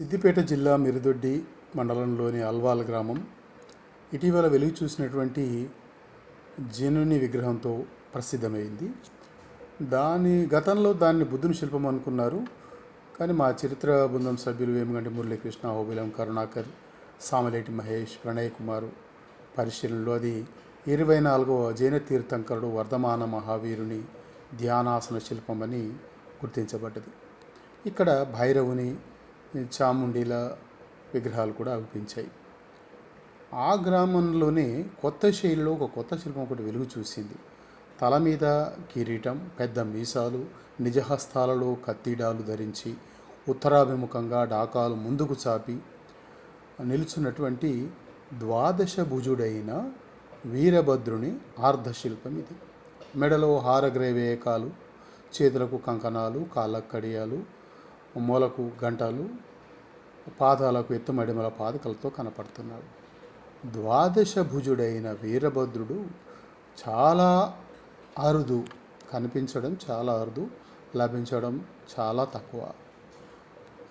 సిద్దిపేట జిల్లా మిరుదొడ్డి మండలంలోని అల్వాల్ గ్రామం. ఇటీవల వెలుగు చూసినటువంటి జనుని విగ్రహంతో ప్రసిద్ధమైంది. దాని గతంలో దాన్ని బుద్ధుని శిల్పం అనుకున్నారు. కానీ మా చరిత్ర బృందం సభ్యులు వేమగంటి మురళీకృష్ణ హోబిలం కరుణాకర్ సామలేటి మహేష్ ప్రణయ్ కుమార్ పరిశీలనలో అది ఇరవై నాలుగవ జైన తీర్థంకరుడు వర్ధమాన మహావీరుని ధ్యానాసన శిల్పమని గుర్తించబడ్డది. ఇక్కడ భైరవుని చాముండీల విగ్రహాలు కూడా అవిపించాయి ఆ గ్రామంలోనే కొత్త శైలిలో ఒక కొత్త శిల్పం ఒకటి వెలుగు చూసింది. తల మీద కిరీటం పెద్ద మీసాలు నిజహస్తాలలో కత్తిడాలు ధరించి ఉత్తరాభిముఖంగా డాకాలు ముందుకు చాపి నిలుచున్నటువంటి ద్వాదశ భుజుడైన వీరభద్రుని ఆర్ధశిల్పం ఇది. మెడలో హారగ్రైవేకాలు చేతులకు కంకణాలు కాళ్ళకు కడియాలు మూలకు గంటలు పాదాలకు ఎత్తుమడిమల పాదకలతో కనపడుతున్నాడు. ద్వాదశ భుజుడైన వీరభద్రుడు చాలా అరుదు కనిపించడం చాలా అరుదు లభించడం చాలా తక్కువ.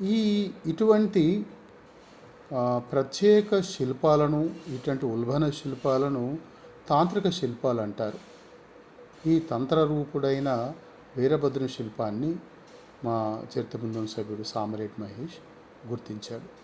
ఈ ఇటువంటి ప్రత్యేక శిల్పాలను ఇటువంటి ఉల్బణ శిల్పాలను తాంత్రిక శిల్పాలు అంటారు. ఈ తంత్రరూపుడైన వీరభద్రుని శిల్పాన్ని మా చరిత్ర బృందం సభ్యుడు సామరేట్ మహేష్ గుర్తించాడు.